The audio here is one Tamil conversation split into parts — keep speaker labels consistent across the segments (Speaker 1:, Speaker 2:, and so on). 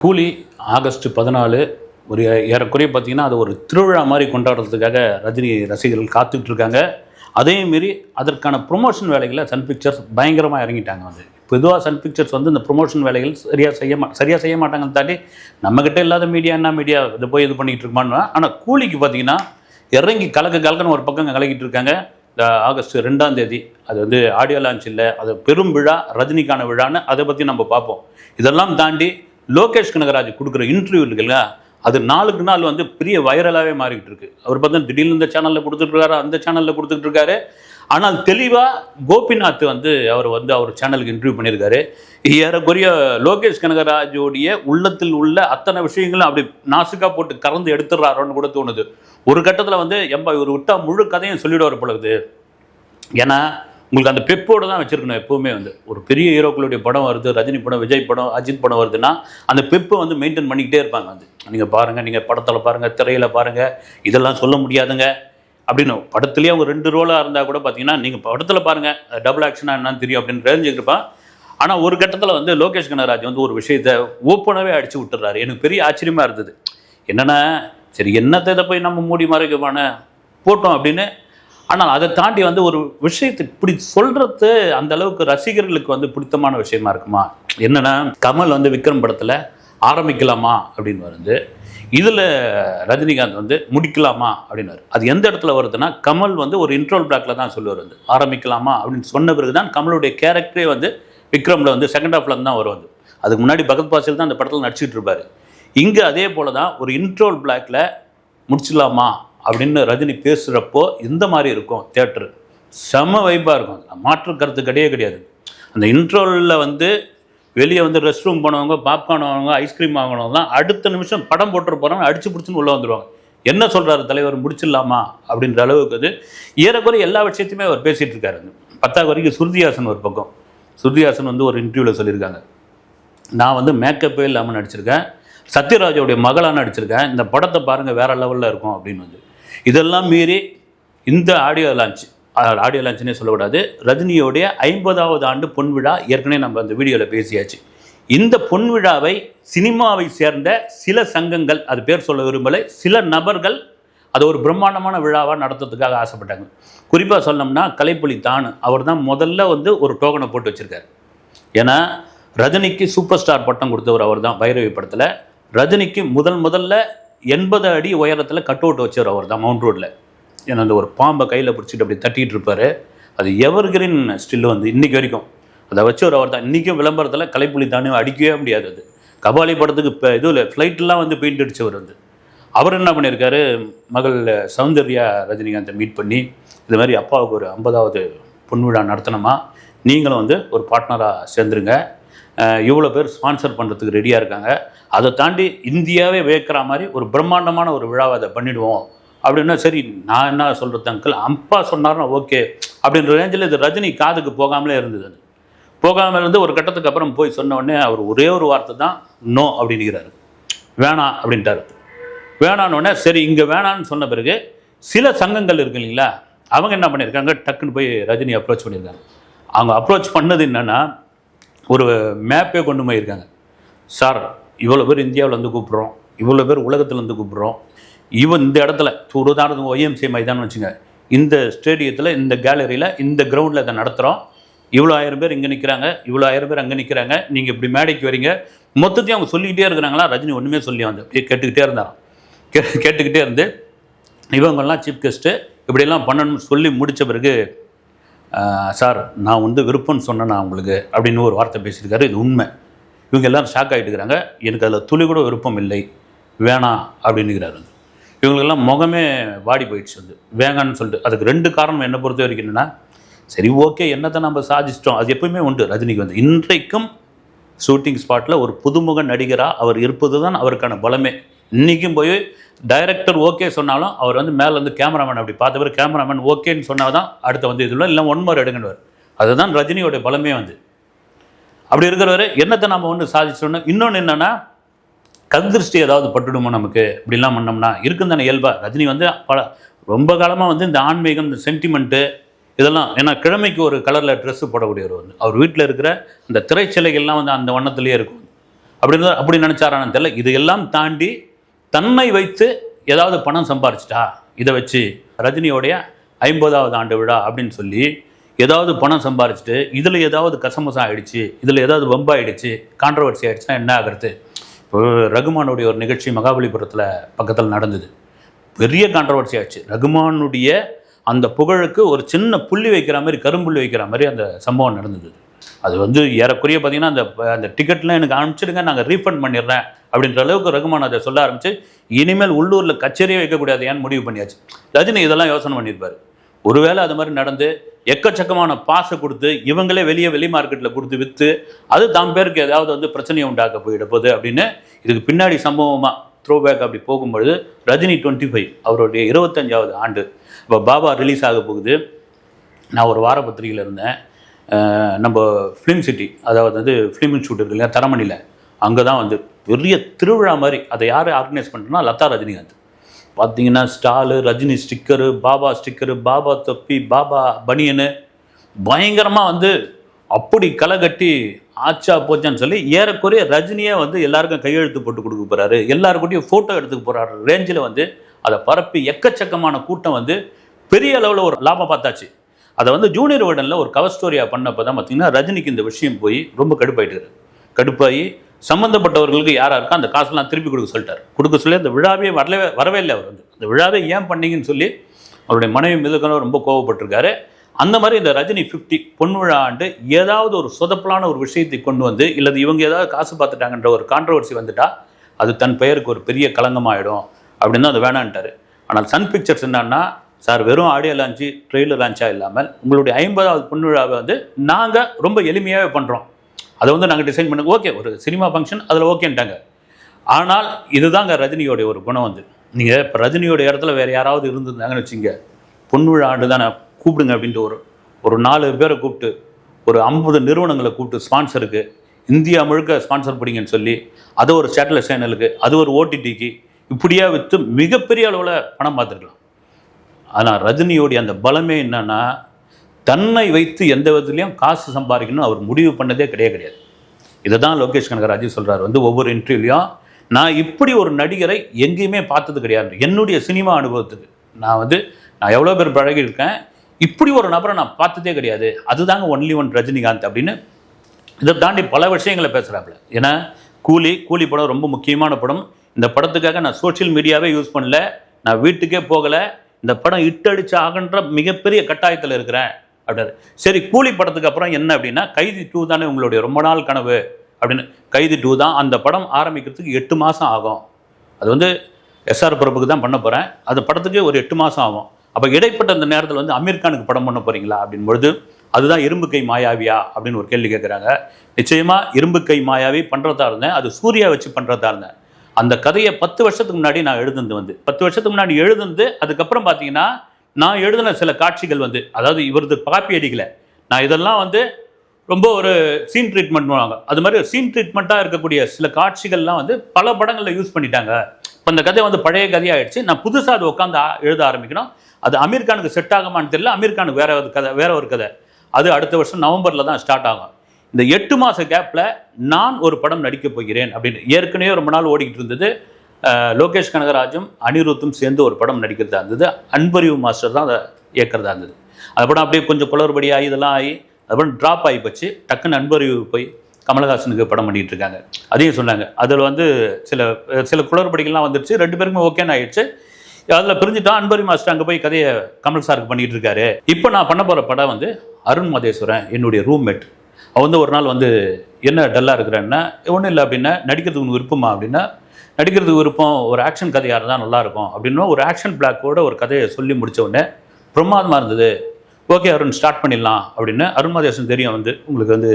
Speaker 1: கூலி ஆகஸ்ட் பதினாலு ஒரு ஏறக்குறைய பார்த்தீங்கன்னா அது ஒரு திருவிழா மாதிரி கொண்டாடுறதுக்காக ரஜினி ரசிகர்கள் காத்துட்டு இருக்காங்க அதே மாரி அதற்கான ப்ரொமோஷன் வேலைகளை சன் பிக்சர்ஸ் பயங்கரமாக இறங்கிட்டாங்க வந்து. பொதுவாக சன் பிக்சர்ஸ் வந்து இந்த ப்ரொமோஷன் வேலைகள் சரியாக செய்ய மா சரியாக செய்ய மாட்டாங்கன்னு தாண்டி நம்மக்கிட்ட இல்லாத மீடியா என்ன மீடியா இதை போய் இது பண்ணிகிட்டு இருப்பான்னு ஆனால் கூலிக்கு பார்த்தீங்கன்னா இறங்கி கலக்க கலக்கன்னு ஒரு பக்கம் கலக்கிட்டு இருக்காங்க. இந்த ஆகஸ்ட் ரெண்டாம் தேதி அது வந்து ஆடியோ லான்ச் இல்லை அது பெரும் விழா ரஜினிக்கான விழான்னு அதை பற்றி நம்ம பார்ப்போம். இதெல்லாம் தாண்டி லோகேஷ் கனகராஜ் கொடுக்குற இன்டர்வியூ இருக்குல்ல அது நாளுக்கு நாள் வந்து பெரிய வைரலாகவே மாறிக்கிட்டு இருக்கு. அவர் பார்த்தா திடீர்னு இந்த சேனலில் கொடுத்துட்டு இருக்காரு அந்த சேனலில் கொடுத்துட்டு இருக்காரு ஆனால் தெளிவாக கோபிநாத் வந்து அவர் வந்து அவர் சேனலுக்கு இன்டர்வியூ பண்ணியிருக்காரு. ஏறக்குறைய லோகேஷ் கனகராஜோடைய உள்ளத்தில் உள்ள அத்தனை விஷயங்களும் அப்படி நாசுக்காக போட்டு கறந்து எடுத்துடுறாரோன்னு கூட தோணுது. ஒரு கட்டத்தில் வந்து எம்பா இவர் விட்டா முழு கதையும் சொல்லிடுவார் பொழுது ஏன்னா உங்களுக்கு அந்த பெப்போடு தான் வச்சிருக்கணும் எப்பவுமே வந்து. ஒரு பெரிய ஹீரோக்களுடைய படம் வருது ரஜினி படம் விஜய் படம் அஜித் படம் வருதுன்னா அந்த பெப்பை வந்து மெயின்டைன் பண்ணிக்கிட்டே இருப்பாங்க வந்து. நீங்கள் பாருங்கள் நீங்கள் படத்தில் பாருங்கள் திரையில் பாருங்கள் இதெல்லாம் சொல்ல முடியாதுங்க. அப்படின்னு படத்துலேயே அவங்க ரெண்டு ரோலாக இருந்தால் கூட பார்த்தீங்கன்னா நீங்கள் படத்தில் பாருங்கள் டபுள் ஆக்ஷனாக என்னன்னு தெரியும் அப்படின்னு தெரிஞ்சுக்கிருப்பான் ஆனால் ஒரு கட்டத்தில் வந்து லோகேஷ் கனராஜ் வந்து ஒரு விஷயத்தை ஓப்பனாகவே அடித்து விட்டுறாரு. எனக்கு பெரிய ஆச்சரியமாக இருந்தது. என்னென்னா சரி என்னத்தை இதை போய் நம்ம மூடி மறைக்கமான போட்டோம் அப்படின்னு ஆனால் அதை தாண்டி வந்து ஒரு விஷயத்தை இப்படி சொல்கிறது அந்த அளவுக்கு ரசிகர்களுக்கு வந்து பிடித்தமான விஷயமா இருக்குமா? என்னன்னா கமல் வந்து விக்ரம் படத்தில் ஆரம்பிக்கலாமா அப்படின்னு வருது இதில் ரஜினிகாந்த் வந்து முடிக்கலாமா அப்படின்னாரு அது எந்த இடத்துல வருதுன்னா கமல் வந்து ஒரு இன்ட்ரோல் பிளாக்ல தான் சொல்லுவார் வந்து ஆரம்பிக்கலாமா அப்படின்னு சொன்ன பிறகு தான் கமலுடைய கேரக்டரே வந்து விக்ரமில் வந்து செகண்ட் ஹாஃப்ல தான் வரும் வந்து அதுக்கு முன்னாடி பகத் பாசில் தான் அந்த படத்தில் நடிச்சிட்டு இருப்பாரு. இங்கே அதே போல தான் ஒரு இன்ட்ரோல் பிளாக்ல முடிச்சிடலாமா அப்படின்னு ரஜினி பேசுகிறப்போ இந்த மாதிரி இருக்கும் தேட்டரு செம வைப்பாக இருக்கும். மாற்று கருத்து கிடையவே கிடையாது. அந்த இன்ட்ரோவில் வந்து வெளியே வந்து ரெஸ்ட் ரூம் போனவங்க பாப்கார்ன் வாங்குவாங்க ஐஸ்கிரீம் வாங்கினவங்கலாம் அடுத்த நிமிஷம் படம் போட்டு போகிறவங்க அடிச்சு பிடிச்சின்னு உள்ளே வந்துடுவாங்க என்ன சொல்கிறாரு தலைவர்? முடிச்சிடலாமா? அப்படின்ற அளவுக்கு அது. ஏறக்குறைய எல்லா விஷயத்தையுமே அவர் பேசிகிட்டு இருக்காரு. பத்தாவது வரைக்கும் சுருதிஹாசன் ஒரு பக்கம். சுருதிஹாசன் வந்து ஒரு இன்டர்வியூவில் சொல்லியிருக்காங்க. நான் வந்து மேக்கப்பே இல்லாமல் நடிச்சிருக்கேன். சத்யராஜோடைய மகளாக நடிச்சிருக்கேன். இந்த படத்தை பாருங்கள் வேறு லெவலில் இருக்கும் அப்படின்னு வந்து. இதெல்லாம் மீறி இந்த ஆடியோ லான்ச் ஆடியோ லான்ச்னே சொல்லக்கூடாது. ரஜினியோடைய ஐம்பதாவது ஆண்டு பொன் விழா ஏற்கனவே நம்ம அந்த வீடியோவில் பேசியாச்சு. இந்த பொன் விழாவை சினிமாவை சேர்ந்த சில சங்கங்கள் அது பேர் சொல்ல விரும்பலை சில நபர்கள் அது ஒரு பிரம்மாண்டமான விழாவாக நடத்துறதுக்காக ஆசைப்பட்டாங்க. குறிப்பாக சொன்னோம்னா கலைப்புலி தான் அவர் தான் முதல்ல வந்து ஒரு டோக்கனை போட்டு வச்சுருக்காரு. ஏன்னா ரஜினிக்கு சூப்பர் ஸ்டார் பட்டம் கொடுத்தவர் அவர் தான் பைரவி படத்தில். ரஜினிக்கு முதல் முதல்ல எண்பது அடி உயரத்தில் கட் அவுட் வச்சவர் அவர் தான் மவுண்ட் ரோட்டில் ஏன்னா அந்த ஒரு பாம்பை கையில் பிடிச்சிட்டு அப்படி தட்டிகிட்டு இருப்பார். அது எவர்கிரீன் ஸ்டில் வந்து இன்றைக்கி வரைக்கும். அதை வச்சவர் அவர் தான் இன்றைக்கும் விளம்பரத்தில் கலைப்புலி தானே அடிக்கவே முடியாது அது. கபாலி படத்துக்கு இப்போ இதுவில் ஃப்ளைட்லாம் வந்து பெயிண்ட் அடித்தவர் வந்து. அவர் என்ன பண்ணியிருக்காரு மகள் சௌந்தர்யா ரஜினிகாந்தை மீட் பண்ணி இது மாதிரி அப்பாவுக்கு ஒரு ஐம்பதாவது பொன்விழா நடத்தினோமா நீங்களும் வந்து ஒரு பார்ட்னராக சேர்ந்துருங்க. இவ்வளோ பேர் ஸ்பான்சர் பண்ணுறதுக்கு ரெடியாக இருக்காங்க. அதை தாண்டி இந்தியாவே வேக்கிற மாதிரி ஒரு பிரம்மாண்டமான ஒரு விழாவை அதை பண்ணிடுவோம். அப்படின்னா சரி நான் என்ன சொல்கிறது அங்கிள் அப்பா சொன்னார்னா ஓகே அப்படின்ற ரேஞ்சில் இது ரஜினி காதுக்கு போகாமலே இருந்தது அது. போகாமல் இருந்து ஒரு கட்டத்துக்கு அப்புறம் போய் சொன்ன உடனே அவர் ஒரே ஒரு வார்த்தை தான் நோ அப்படின்னுக்கிறாரு வேணாம் அப்படின்ட்டாரு. வேணான்னு சரி இங்கே வேணான்னு சொன்ன பிறகு சில சங்கங்கள் இருக்கு இல்லைங்களா? அவங்க என்ன பண்ணியிருக்காங்க? டக்குன்னு போய் ரஜினி அப்ரோச் பண்ணியிருக்காங்க. அவங்க அப்ரோச் பண்ணது என்னென்னா ஒரு மேப்பே கொண்டு போயிருக்காங்க. சார் இவ்வளோ பேர் இந்தியாவில் வந்து கூப்பிட்றோம். இவ்வளோ பேர் உலகத்துலேருந்து கூப்பிட்றோம். இவன் இந்த இடத்துல ஒரு உதாரணத்துக்கு ஒய்எம்சி மைதானம் வச்சுங்க. இந்த ஸ்டேடியத்தில் இந்த கேலரியில் இந்த கிரவுண்டில் இதை நடத்துகிறோம் இவ்வளோ ஆயிரம் பேர் இங்கே நிற்கிறாங்க இவ்வளோ ஆயிரம் பேர் அங்கே நிற்கிறாங்க நீங்கள் இப்படி மேடைக்கு வரீங்க. மொத்தத்தையும் அவங்க சொல்லிக்கிட்டே இருக்கிறாங்களா? ரஜினி ஒன்றுமே சொல்லி வந்து. கேட்டுக்கிட்டே இருந்தாராம். கே கேட்டுக்கிட்டே இருந்து இவங்கெல்லாம் சீஃப் கெஸ்ட்டு இப்படியெல்லாம் பண்ணணும்னு சொல்லி முடித்த பிறகு சார் நான் வந்து விருப்பம்னு சொன்னேன் நான் உங்களுக்கு அப்படின்னு ஒரு வார்த்தை பேசியிருக்காரு இது உண்மை. இவங்க எல்லாம் ஷாக் ஆகிட்டு இருக்கிறாங்க எனக்கு அதில் துளி கூட விருப்பம் இல்லை. வேணாம் அப்படின்னுக்கிறாரு இவங்களுக்கெல்லாம் முகமே வாடி போயிடுச்சு வந்து. வேங்கன்னு சொல்லிட்டு. அதுக்கு ரெண்டு காரணம் என்னை பொறுத்த வரைக்கும் என்னென்னா சரி ஓகே என்னத்தை நம்ம சாதிச்சிட்டோம். அது எப்பவுமே உண்டு ரஜினிக்கு வந்து. இன்றைக்கும் ஷூட்டிங் ஸ்பாட்டில் ஒரு புதுமுக நடிகராக அவர் இருப்பது தான் அவருக்கான பலமே. இன்றைக்கும் போய் டைரக்டர் ஓகே சொன்னாலும் அவர் வந்து மேலே வந்து கேமராமேன் அப்படி பார்த்த பிறகு கேமராமேன் ஓகேன்னு சொன்னால் தான் அடுத்த வந்து இதில் இல்லை ஒன் மார் எடுங்கன்னு அதுதான் ரஜினியோட பலமே வந்து. அப்படி இருக்கிறவர் என்னத்தை நம்ம ஒன்று சாதிச்சோன்னு இன்னொன்று என்னென்னா கந்திருஷ்டி ஏதாவது பட்டுடுமோ நமக்கு? இப்படிலாம் பண்ணோம்னா இருக்கும் தானே இயல்பா? ரஜினி வந்து பல ரொம்ப காலமாக வந்து இந்த ஆன்மீகம் இந்த சென்டிமெண்ட்டு இதெல்லாம் ஏன்னா கிழமைக்கு ஒரு கலரில் ட்ரெஸ்ஸு போடக்கூடியவர் வந்து. அவர் வீட்டில் இருக்கிற இந்த திரைச்சிலைகள்லாம் வந்து அந்த வண்ணத்துலேயே இருக்கும். அப்படின்னு அப்படி நினச்சாரான்னு தெரியல. எல்லாம் தாண்டி தன்னை வைத்து ஏதாவது பணம் சம்பாரிச்சிட்டா? இதை வச்சு ரஜினியோடைய ஐம்பதாவது ஆண்டு விழா அப்படின்னு சொல்லி ஏதாவது பணம் சம்பாரிச்சிட்டு இதில் ஏதாவது கசமசம் ஆகிடுச்சு இதில் ஏதாவது வம்பாயிடுச்சு கான்ட்ரவர்சி ஆகிடுச்சுன்னா என்ன ஆகிறது? இப்போ ரகுமானுடைய ஒரு நிகழ்ச்சி மகாபலிபுரத்தில் பக்கத்தில் நடந்தது. பெரிய கான்ட்ரவர்சி ஆகிடுச்சு ரகுமானுடைய அந்த புகழுக்கு ஒரு சின்ன புள்ளி வைக்கிற மாதிரி கரும்புள்ளி வைக்கிற மாதிரி அந்த சம்பவம் நடந்தது. அது வந்து ஏறக்குறைய பார்த்தீங்கன்னா அந்த அந்த டிக்கெட்லாம் எனக்கு அனுப்பிச்சிடுங்க நாங்கள் ரீஃபண்ட் பண்ணிடுறேன் அப்படின்ற அளவுக்கு ரகுமான் அதை சொல்ல ஆரம்பிச்சு இனிமேல் உள்ளூரில் கச்சேரியே வைக்கக்கூடாது ஏன்னு முடிவு பண்ணியாச்சு. ரஜினி இதெல்லாம் யோசனை பண்ணியிருப்பார். ஒருவேளை அது மாதிரி நடந்து எக்கச்சக்கமான பாசை கொடுத்து இவங்களே வெளியே வெளி மார்க்கெட்டில் கொடுத்து விற்று அது தாம் பேருக்கு ஏதாவது வந்து பிரச்சனையை உண்டாக்க போயிட போகுது அப்படின்னு இதுக்கு பின்னாடி சம்பவமாக த்ரோ பேக் அப்படி போகும்பொழுது ரஜினி டுவெண்ட்டி ஃபைவ் அவருடைய இருபத்தஞ்சாவது ஆண்டு. இப்போ பாபா ரிலீஸ் ஆக போகுது. நான் ஒரு வார பத்திரிகையில் இருந்தேன். நம்ம ஃபிலிம் சிட்டி அதாவது வந்து ஃபிலிம் இன்ஸ்டியூட் இருக்கு இல்லையா தரமணியில் அங்கே தான் வந்து பெரிய திருவிழா மாதிரி அதை யார் ஆர்கனைஸ் பண்ணுறோன்னா லதா ரஜினிகாந்த். பார்த்தீங்கன்னா stall Rajini sticker Baba sticker Baba தொப்பி பாபா பனியனு பயங்கரமாக வந்து அப்படி களை கட்டி ஆச்சா போச்சான்னு சொல்லி ஏறக்குறைய ரஜினியே வந்து எல்லாருக்கும் கையெழுத்து போட்டு கொடுக்க போகிறாரு எல்லாருக்கூட்டையும் ஃபோட்டோ எடுத்துக்க போகிறாரு ரேஞ்சில் வந்து அதை பரப்பி எக்கச்சக்கமான கூட்டம் வந்து பெரிய அளவில் ஒரு லாபம் பார்த்தாச்சு. அதை வந்து ஜூனியர் வேர்டனில் ஒரு கவர் ஸ்டோரியாக பண்ணப்போ தான் பார்த்தீங்கன்னா ரஜினிக்கு இந்த விஷயம் போய் ரொம்ப கடுப்பாயிட்டு கடுப்பாகி சம்மந்தப்பட்டவர்களுக்கு யாராக இருக்கோ அந்த காசுலாம் திருப்பி கொடுக்க சொல்லிட்டார். கொடுக்க சொல்லி அந்த விழாவே வரவே வரவே இல்லை அவர் வந்து. அந்த விழாவே ஏன் பண்ணீங்கன்னு சொல்லி அவருடைய மனைவி மிதுக்கணும் ரொம்ப கோவப்பட்டிருக்காரு. அந்த மாதிரி இந்த ரஜினி ஃபிஃப்டி பொன் விழா ஆண்டு ஏதாவது ஒரு சொதப்பலான ஒரு விஷயத்தை கொண்டு வந்து இல்லது இவங்க ஏதாவது காசு பார்த்துட்டாங்கன்ற ஒரு கான்ட்ரவர்சி வந்துட்டா அது தன் பெயருக்கு ஒரு பெரிய களங்கமாயிடும் அப்படின்னு தான் அது வேணான்ட்டாரு. ஆனால் சன் பிக்சர்ஸ் என்னன்னா சார் வெறும் ஆடியோ லான்ச்சு ட்ரெயிலர் லான்ச்சாக இல்லாமல் உங்களுடைய ஐம்பதாவது பொன் விழாவை வந்து நாங்கள் ரொம்ப எளிமையாகவே பண்ணுறோம் அதை வந்து நாங்கள் டிசைன் பண்ண ஓகே ஒரு சினிமா ஃபங்க்ஷன் அதில் ஓகேன்ட்டாங்க ஆனால் இதுதாங்க ரஜினியோடைய ஒரு குணம் வந்து. நீங்கள் இப்போ ரஜினியோட இடத்துல வேறு யாராவது இருந்திருந்தாங்கன்னு வச்சுங்க பொன்விழா ஆண்டு தானே கூப்பிடுங்க அப்படின்ட்டு ஒரு ஒரு நாலு பேரை கூப்பிட்டு ஒரு ஐம்பது நிறுவனங்களை கூப்பிட்டு ஸ்பான்சருக்கு இந்தியா முழுக்க ஸ்பான்சர் பிடிங்கன்னு சொல்லி அது ஒரு சேட்டலைட் சேனலுக்கு அது ஒரு ஓடிடிக்கு இப்படியா விற்று மிகப்பெரிய அளவில் பணம் பார்த்துருக்கலாம். ஆனால் ரஜினியோடைய அந்த பலமே என்னன்னா தன்னை வைத்து எந்த விதத்துலையும் காசு சம்பாதிக்கணும் அவர் முடிவு பண்ணதே கிடையாது கிடையாது. இதை தான் லோகேஷ் கனகராஜ் சொல்கிறார் வந்து ஒவ்வொரு இன்டர்வியூலையும் நான் இப்படி ஒரு நடிகரை எங்கேயுமே பார்த்தது கிடையாது. என்னுடைய சினிமா அனுபவத்துக்கு. நான் வந்து நான் எவ்வளோ பேர் பழகியிருக்கேன். இப்படி ஒரு நபரை நான் பார்த்ததே கிடையாது. அதுதாங்க ஒன்லி ஒன் ரஜினிகாந்த் அப்படின்னு இதை தாண்டி பல விஷயங்களை பேசுகிறாப்புல ஏன்னா கூலி கூலி படம் ரொம்ப முக்கியமான படம். இந்த படத்துக்காக நான் சோஷியல் மீடியாவே யூஸ் பண்ணல. நான் வீட்டுக்கே போகலை. இந்த படம் இட்டடிச்சு ஆகன்ற மிகப்பெரிய கட்டாயத்தில் இருக்கிறேன் அப்படின்னாரு. சரி கூலி படத்துக்கு அப்புறம் என்ன அப்படின்னா கைதி டூ தானே உங்களுடைய ரொம்ப நாள் கனவு அப்படின்னு. கைதி டூ தான் அந்த படம் ஆரம்பிக்கிறதுக்கு எட்டு மாதம் ஆகும். அது வந்து எஸ்ஆர் பிரபுக்கு தான் பண்ண போகிறேன் அந்த படத்துக்கு ஒரு எட்டு மாதம் ஆகும். அப்போ இடைப்பட்ட அந்த நேரத்தில் வந்து அமீர் கானுக்கு படம் பண்ண போகிறீங்களா அப்படின் பொழுது அதுதான் இரும்பு கை மாயாவியா அப்படின்னு ஒரு கேள்வி கேட்குறாங்க நிச்சயமாக இரும்பு கை மாயாவி பண்ணுறதா இருந்தேன். அது சூர்யா வச்சு பண்ணுறதா இருந்தேன். அந்த கதையை பத்து வருஷத்துக்கு முன்னாடி நான் எழுதுனது வந்து. பத்து வருஷத்துக்கு முன்னாடி எழுதுனது அதுக்கப்புறம் பார்த்தீங்கன்னா நான் எழுதின சில காட்சிகள் வந்து அதாவது இவரது காப்பி அடிக்கலை நான் இதெல்லாம் வந்து ரொம்ப ஒரு சீன் ட்ரீட்மெண்ட் பண்ணுவாங்க. அது மாதிரி சீன் ட்ரீட்மெண்ட்டாக இருக்கக்கூடிய சில காட்சிகள்லாம் வந்து பல படங்களில் யூஸ் பண்ணிட்டாங்க. இப்போ அந்த கதை வந்து பழைய கதையாயிடுச்சு நான் புதுசாக அது உட்காந்து எழுத ஆரம்பிக்கணும். அது அமீர் கானுக்கு செட் ஆகுமான்னு தெரியல. அமீர்கானுக்கு வேற ஒரு கதை வேற ஒரு கதை. அது அடுத்த வருஷம் நவம்பரில் தான் ஸ்டார்ட் ஆகும். இந்த எட்டு மாத கேப்பில் நான் ஒரு படம் நடிக்கப் போகிறேன் அப்படின்னு ஏற்கனவே ரொம்ப நாள் ஓடிக்கிட்டு இருந்தது. லோகேஷ் கனகராஜும் அனிருத்தும் சேர்ந்து ஒரு படம் நடிக்கிறதா இருந்தது. அன்பறிவு மாஸ்டர் தான் அதை இயக்கிறதா இருந்தது. அது படம் அப்படியே கொஞ்சம் குளறுபடியாகி இதெல்லாம் ஆகி அதுபடம் ட்ராப் ஆகி போச்சு. டக்குன்னு அன்பறிவு போய் கமலஹாசனுக்கு படம் பண்ணிட்டு இருக்காங்க. அதையும் சொன்னாங்க. அதில் வந்து சில சில குளறுபடிகள்லாம் வந்துருச்சு. ரெண்டு பேருக்குமே ஓகேன்னு ஆயிடுச்சு. அதில் பிரிஞ்சுட்டான் அன்பரி மாஸ்டர் அங்கே போய் கதையை கமல் சாருக்கு பண்ணிட்டு இருக்காரு. இப்போ நான் பண்ண போகிற படம் வந்து அருண் மதேஸ்வரன் என்னுடைய ரூம்மேட் அவள் வந்து ஒரு நாள் வந்து என்ன டல்லாக இருக்கிறேன்னா ஒன்றும் இல்லை அப்படின்னா நடிக்கிறதுக்கு உனக்கு விருப்பமா? அப்படின்னா நடிக்கிறதுக்கு விருப்பம் ஒரு ஆக்ஷன் கதையாக இருந்தால் நல்லாயிருக்கும் அப்படின்னா ஒரு ஆக்ஷன் பிளாக்கோட ஒரு கதையை சொல்லி முடிச்ச உடனே பிரமாதமாக இருந்தது. ஓகே அருண் ஸ்டார்ட் பண்ணிடலாம். அப்படின்னு அருண்மஹதேசன் தெரியும் வந்து உங்களுக்கு வந்து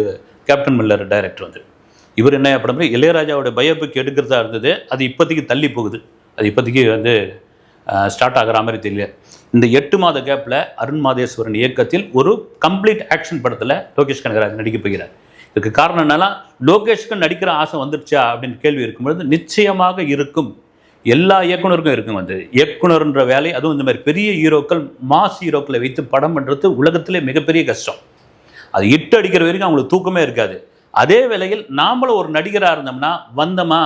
Speaker 1: கேப்டன் மில்லர் டைரக்டர் வந்து. இவர் என்ன படம் இளையராஜாவோட பயோபிக் எடுக்கிறதா இருந்தது அது இப்போதைக்கு தள்ளி போகுது. அது இப்போதைக்கு வந்து ஸ்டார்ட் ஆகிற மாதிரி தெரியல. இந்த எட்டு மாத கேப்பில் அருண் மாதேஸ்வரன் இயக்கத்தில் ஒரு கம்ப்ளீட் ஆக்ஷன் படத்தில் லோகேஷ் கனகராஜ் நடிக்க போகிறார். இதுக்கு காரணம் என்னென்னா லோகேஷ்க்கு நடிக்கிற ஆசை வந்துருச்சா அப்படின்னு கேள்வி இருக்கும்பொழுது நிச்சயமாக இருக்கும். எல்லா இயக்குனருக்கும் இருக்கும் வந்து இயக்குனர்ன்ற வேலை அதுவும் இந்த மாதிரி பெரிய ஹீரோக்கள் மாஸ் ஹீரோக்களை வைத்து படம் பண்ணுறது உலகத்திலே மிகப்பெரிய கஷ்டம். அது இட்டு அடிக்கிற வரைக்கும் அவங்களுக்கு தூக்கமே இருக்காது. அதே வேளையில் நாமளும் ஒரு நடிகராக இருந்தோம்னா வந்தோமா?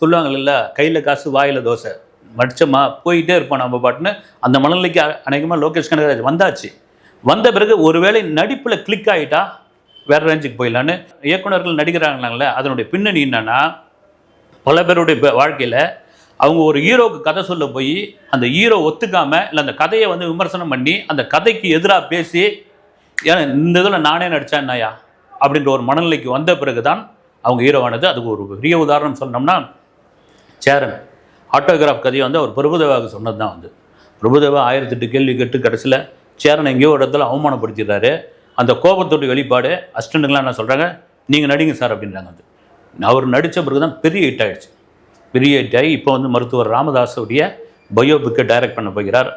Speaker 1: சொல்லுவாங்கல்ல கையில் காசு வாயில் தோசை. மடிச்சோமா போயிட்டே இருப்போம் நம்ம பாட்டுன்னு அந்த மனநிலைக்கு அநேகமாக லோகேஷ் கனகராஜ் வந்தாச்சு. வந்த பிறகு ஒருவேளை நடிப்பில் கிளிக் ஆகிட்டா வேற ரேஞ்சுக்கு போயிடலான்னு இயக்குனர்கள் நடிக்கிறாங்களாங்களே அதனுடைய பின்னணி என்னன்னா பல பேருடைய வாழ்க்கையில் அவங்க ஒரு ஹீரோக்கு கதை சொல்ல போய் அந்த ஹீரோ ஒத்துக்காமல் இல்லை அந்த கதையை வந்து விமர்சனம் பண்ணி அந்த கதைக்கு எதிராக பேசி ஏன்னா இந்த இதில் நானே நடித்தேன் என்னையா அப்படின்ற ஒரு மனநிலைக்கு வந்த பிறகு தான் அவங்க ஹீரோவானது அதுக்கு ஒரு பெரிய உதாரணம் சொன்னோம்னா சேரன். ஆட்டோகிராஃப் கதையை வந்து அவர் பிரபுதேவாவுக்கு சொன்னது தான் வந்து. பிரபுதேவா ஆயிரத்தி எட்டு கேள்வி கேட்டு கடைசியில் சேரன் எங்கேயோ ஒரு இடத்துல அவமானப்படுத்திடுறாரு. அந்த கோபத்தோட வெளிப்பாடு அஸ்டண்ட்டுங்களாம் என்ன சொல்கிறாங்க நீங்கள் நடிங்க சார் அப்படின்றாங்க வந்து. அவர் நடித்த பிறகு தான் பெரிய ஹிட் ஆகிடுச்சு பெரிய ஹிட் ஆகி இப்போ வந்து மருத்துவர் ராமதாஸுடைய பயோபிக்கை டைரக்ட் பண்ண போகிறார்.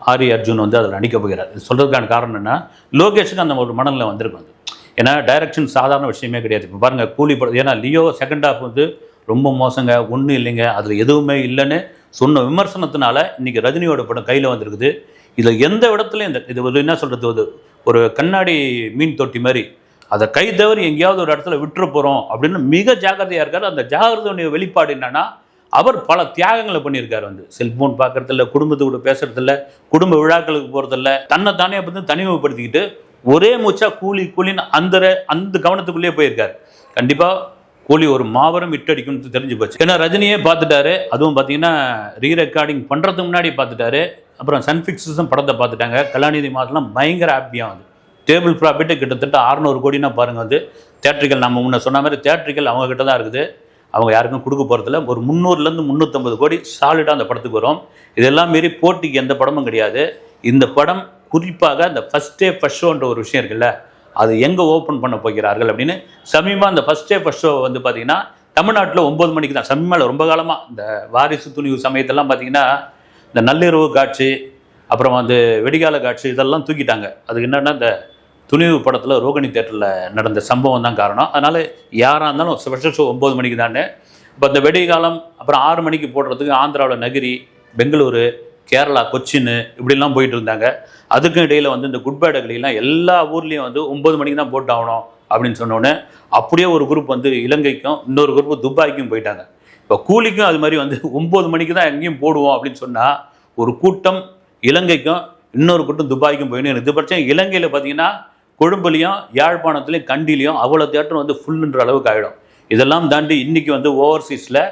Speaker 1: ஆரி அர்ஜுன் வந்து அதில் நடிக்க போகிறார். இது சொல்கிறதுக்கான காரணம் என்ன லோகேஷுக்கு அந்த ஒரு மனநிலை வந்திருக்கு வந்து. ஏன்னா டைரக்ஷன் சாதாரண விஷயமே கிடையாது. இப்போ பாருங்கள் கூலி படம் ஏன்னா லியோ செகண்ட் ஹாஃப் வந்து ரொம்ப மோசங்க ஒன்றும் இல்லைங்க. அதில் எதுவுமே இல்லைன்னு சொன்ன விமர்சனத்தினால இன்றைக்கி ரஜினியோட படம் கையில் வந்திருக்குது. இதில் எந்த இடத்துலையும் இந்த இது ஒரு என்ன சொல்கிறது ஒரு ஒரு கண்ணாடி மீன் தொட்டி மாதிரி. அதை கை தவறி எங்கேயாவது ஒரு இடத்துல விட்டுற போகிறோம் அப்படின்னு மிக ஜாக்கிரதையாக இருக்கார். அந்த ஜாகிரதையுடைய வெளிப்பாடு என்னன்னா அவர் பல தியாகங்களை பண்ணியிருக்காரு வந்து. செல்ஃபோன் பார்க்குறதில்ல குடும்பத்து கூட பேசுறதில்ல குடும்ப விழாக்களுக்கு போகிறதில்ல தன்னை தானே வந்து தனிமைப்படுத்திக்கிட்டு ஒரே மூச்சா கூலி கூலின்னு அந்த அந்த கவனத்துக்குள்ளேயே போயிருக்காரு. கண்டிப்பாக கூலி ஒரு மாபெரும் ஹிட் அடிக்கும்னு தெரிஞ்சு போச்சு. ஏன்னா ரஜினியே பார்த்துட்டாரு. அதுவும் பார்த்தீங்கன்னா ரீ ரெக்கார்டிங் பண்ணுறதுக்கு முன்னாடி பார்த்துட்டாரு. அப்புறம் சன்ஃபிக்ஸும் படத்தை பார்த்துட்டாங்க. கலாநிதி மாதம்லாம் பயங்கர ஹாப்பியாக வந்து. டேபிள் ப்ராஃபிட்டு கிட்டத்தட்ட அறநூறு கோடினா பாருங்கள் வந்து. தேட்ரிக்கல் நம்ம முன்ன சொன்ன மாதிரி தேட்ரிக்கல் அவங்கக்கிட்ட தான் இருக்குது. அவங்க யாருக்கும் கொடுக்க போகிறதில்ல ஒரு முந்நூறுலேருந்து முந்நூற்றம்பது கோடி சாலிடாக அந்த படத்துக்கு வரும். இதெல்லாம் மீறி போட்டிக்கு எந்த படமும் கிடையாது. இந்த படம் குறிப்பாக அந்த ஃபஸ்ட் டே ஃபஸ்ட் ஷோன்ற ஒரு விஷயம் இருக்குல்ல. அது எங்கே ஓப்பன் பண்ண போகிறார்கள் அப்படின்னு சமீபமாக அந்த ஃபஸ்ட் டே ஃபஸ்ட் ஷோ வந்து பார்த்தீங்கன்னா தமிழ்நாட்டில் ஒம்பது மணிக்கு தான். சமீபத்தில் ரொம்ப காலமாக இந்த வாரிசு துணிவு சமயத்தெல்லாம் பார்த்தீங்கன்னா இந்த நள்ளிரவு காட்சி அப்புறம் அந்த வெடிகால காட்சி இதெல்லாம் தூக்கிட்டாங்க. அதுக்கு என்னென்னா இந்த துணிவு படத்தில் ரோகிணி தேட்டரில் நடந்த சம்பவம் தான் காரணம். அதனால் யாராக இருந்தாலும் ஸ்பெஷல் ஷோ ஒம்பது மணிக்கு தானே. இப்போ இந்த வெடிகாலம் அப்புறம் ஆறு மணிக்கு போடுறதுக்கு ஆந்திராவில் நகிரி பெங்களூரு கேரளா கொச்சின் இப்படிலாம் போயிட்டு இருந்தாங்க அதுக்கும் இடையில் வந்து இந்த குட் பேட் அக்லிலாம் எல்லா ஊர்லேயும் வந்து ஒம்பது மணிக்கு தான் போட்டு ஆகணும் அப்படின்னு சொன்னோடனே அப்படியே ஒரு குரூப் வந்து இலங்கைக்கும் இன்னொரு குரூப் துபாய்க்கும் போயிட்டாங்க. இப்போ கூலிக்கும் அது மாதிரி வந்து ஒம்பது மணிக்கு தான் எங்கேயும் போடுவோம் அப்படின்னு சொன்னால் ஒரு கூட்டம் இலங்கைக்கும் இன்னொரு கூட்டம் துபாய்க்கும் போயிடணும் எனக்கு இதுபட்சம் இலங்கையில் பார்த்தீங்கன்னா கொழும்புலையும் யாழ்ப்பாணத்துலையும் கண்டிலையும் அவ்வளோ தேட்டர் வந்து ஃபுல்லுன்ற அளவுக்கு ஆகிடும் இதெல்லாம் தாண்டி இன்றைக்கி வந்து ஓவர்சீஸில்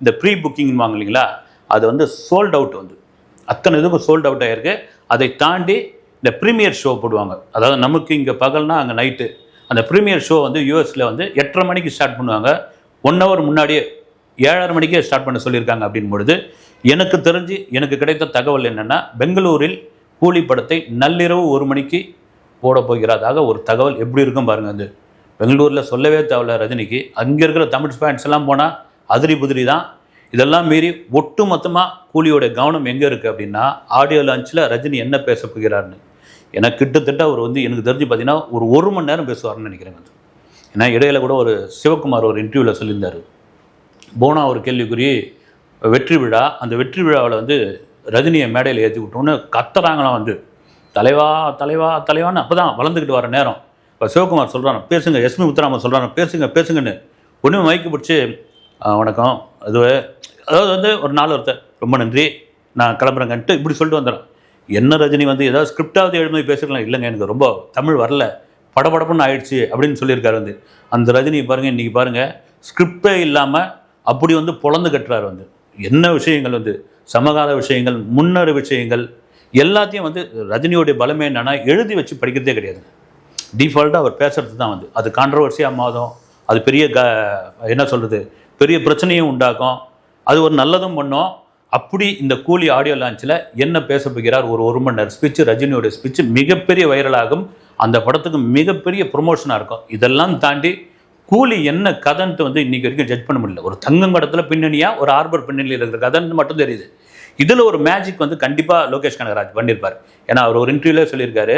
Speaker 1: இந்த ப்ரீ புக்கிங் இல்லைங்களா? அது வந்து சோல்ட் அவுட் வந்து. அத்தனை இதுக்கும் சோல்ட் அவுட் ஆகிருக்கு அதை தாண்டி இந்த ப்ரீமியர் ஷோ போடுவாங்க. அதாவது நமக்கு இங்கே பகல்னா அங்கே நைட்டு அந்த ப்ரீமியர் ஷோ வந்து யூஎஸில் வந்து எட்டரை மணிக்கு ஸ்டார்ட் பண்ணுவாங்க. ஒன் ஹவர் முன்னாடியே ஏழரை மணிக்கே ஸ்டார்ட் பண்ண சொல்லியிருக்காங்க அப்படின்பொழுது எனக்கு தெரிஞ்சு எனக்கு கிடைத்த தகவல் என்னென்னா பெங்களூரில் கூலி படத்தை நள்ளிரவு ஒரு மணிக்கு போட போகிறதாக ஒரு தகவல் எப்படி இருக்கும் பாருங்க அது. பெங்களூரில் சொல்லவே தேவையில்ல ரஜினிக்கு. அங்கே இருக்கிற தமிழ் ஃபேன்ஸ் எல்லாம் போனால் அதிரி புதிரி தான். இதெல்லாம் மீறி ஒட்டு மொத்தமாக கூலியோட கவனம் எங்கே இருக்குது அப்படின்னா ஆடியோ லான்ச்சில் ரஜினி என்ன பேச போகிறார்னு. எனக்கு கிட்டத்தட்ட அவர் வந்து எனக்கு தெரிஞ்சு பார்த்தீங்கன்னா ஒரு ஒரு மணி நேரம் பேசுவார்னு நினைக்கிறேன் அது ஏன்னா இடையில கூட ஒரு சிவகுமார் ஒரு இன்டர்வியூவில் சொல்லியிருந்தார். போனா ஒரு கேள்விக்குறி வெற்றி விழா அந்த வெற்றி விழாவில் வந்து ரஜினியை மேடையில் ஏற்றி விட்டோன்னு கத்துறாங்களாம் வந்து. தலைவா தலைவா தலைவான்னு அப்போ தான் வளர்ந்துக்கிட்டு வர நேரம். இப்போ சிவகுமார் சொல்கிறான் பேசுங்க எஸ்மி முத்துராமன் சொல்கிறான் பேசுங்க பேசுங்கன்னு. ஒன்றுமே மைக்கு பிடிச்சி வணக்கம். அது அதாவது வந்து ஒரு நாள் ஒருத்தர் ரொம்ப நன்றி நான் கிளம்புறேங்கன்ட்டு இப்படி சொல்லிட்டு வந்துடுறேன். என்ன ரஜினி வந்து ஏதாவது ஸ்கிரிப்டாவது எழுதி பேசிக்கலாம் இல்லைங்க எனக்கு ரொம்ப தமிழ் வரல படபடப்புன்னு ஆயிடுச்சு அப்படின்னு சொல்லியிருக்காரு வந்து. அந்த ரஜினி பாருங்க இன்றைக்கி பாருங்கள் ஸ்கிரிப்டே இல்லாமல் அப்படி வந்து பொழந்து கட்டுறாரு வந்து. என்ன விஷயங்கள் வந்து? சமகால விஷயங்கள் முன்னறு விஷயங்கள் எல்லாத்தையும் வந்து ரஜினியோடைய பலமே என்னன்னா எழுதி வச்சு படிக்கிறதே கிடையாது. டிஃபால்ட்டாக அவர் பேசுறது தான் வந்து. அது கான்ட்ரவர்சியாக மாதம் அது பெரிய க என்ன சொல்கிறது பெரிய பிரச்சனையும் உண்டாக்கும். அது ஒரு நல்லதும் பண்ணும். அப்படி இந்த கூலி ஆடியோ லான்ச்சில் என்ன பேச போகிறார் ஒரு ஒரு மணி நேரம் ஸ்பீச்சு ரஜினியோட ஸ்பீச்சு மிகப்பெரிய வைரலாகும் அந்த படத்துக்கு மிகப்பெரிய ப்ரொமோஷனாக இருக்கும். இதெல்லாம் தாண்டி கூலி என்ன கதைன்ட்டு வந்து இன்றைக்கி வரைக்கும் ஜட்ஜ் பண்ண முடியல. ஒரு தங்கங்கடத்தில் பின்னணியாக ஒரு ஆர்பர் பின்னணியில் இருக்கிற கதைன்னு மட்டும் தெரியுது. இதில் ஒரு மேஜிக் வந்து கண்டிப்பாக லோகேஷ் கனகராஜ் பண்ணியிருப்பார். ஏன்னா அவர் ஒரு இன்டர்வியூலே சொல்லியிருக்காரு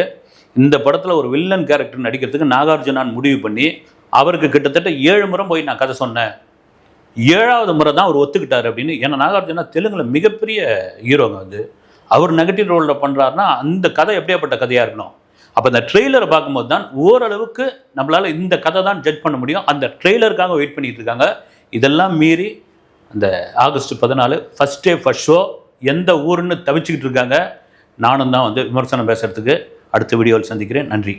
Speaker 1: இந்த படத்தில் ஒரு வில்லன் கேரக்டர் நடிக்கிறதுக்கு நாகார்ஜுனான் முடிவு பண்ணி அவருக்கு கிட்டத்தட்ட ஏழு முறை போய் நான் கதை சொன்னேன். ஏழாவது முறை தான் அவர் ஒத்துக்கிட்டார் அப்படின்னு. ஏன்னா நாகார்ஜுனா தெலுங்குல மிகப்பெரிய ஹீரோங்க வந்து. அவர் நெகட்டிவ் ரோலில் பண்ணுறாருன்னா அந்த கதை எப்படியாப்பட்ட கதையாக இருக்கணும்? அப்போ அந்த ட்ரெய்லரை பார்க்கும்போது தான் ஓரளவுக்கு நம்மளால் இந்த கதை தான் ஜட்ஜ் பண்ண முடியும். அந்த ட்ரெய்லருக்காக வெயிட் பண்ணிகிட்டு இருக்காங்க. இதெல்லாம் மீறி அந்த ஆகஸ்ட் பதினாலு ஃபஸ்ட் டே ஃபஸ்ட் ஷோ எந்த ஊருன்னு தவிச்சுக்கிட்டு இருக்காங்க. நானும் தான் வந்து விமர்சனம் பேசுகிறதுக்கு அடுத்த வீடியோவில் சந்திக்கிறேன். நன்றி.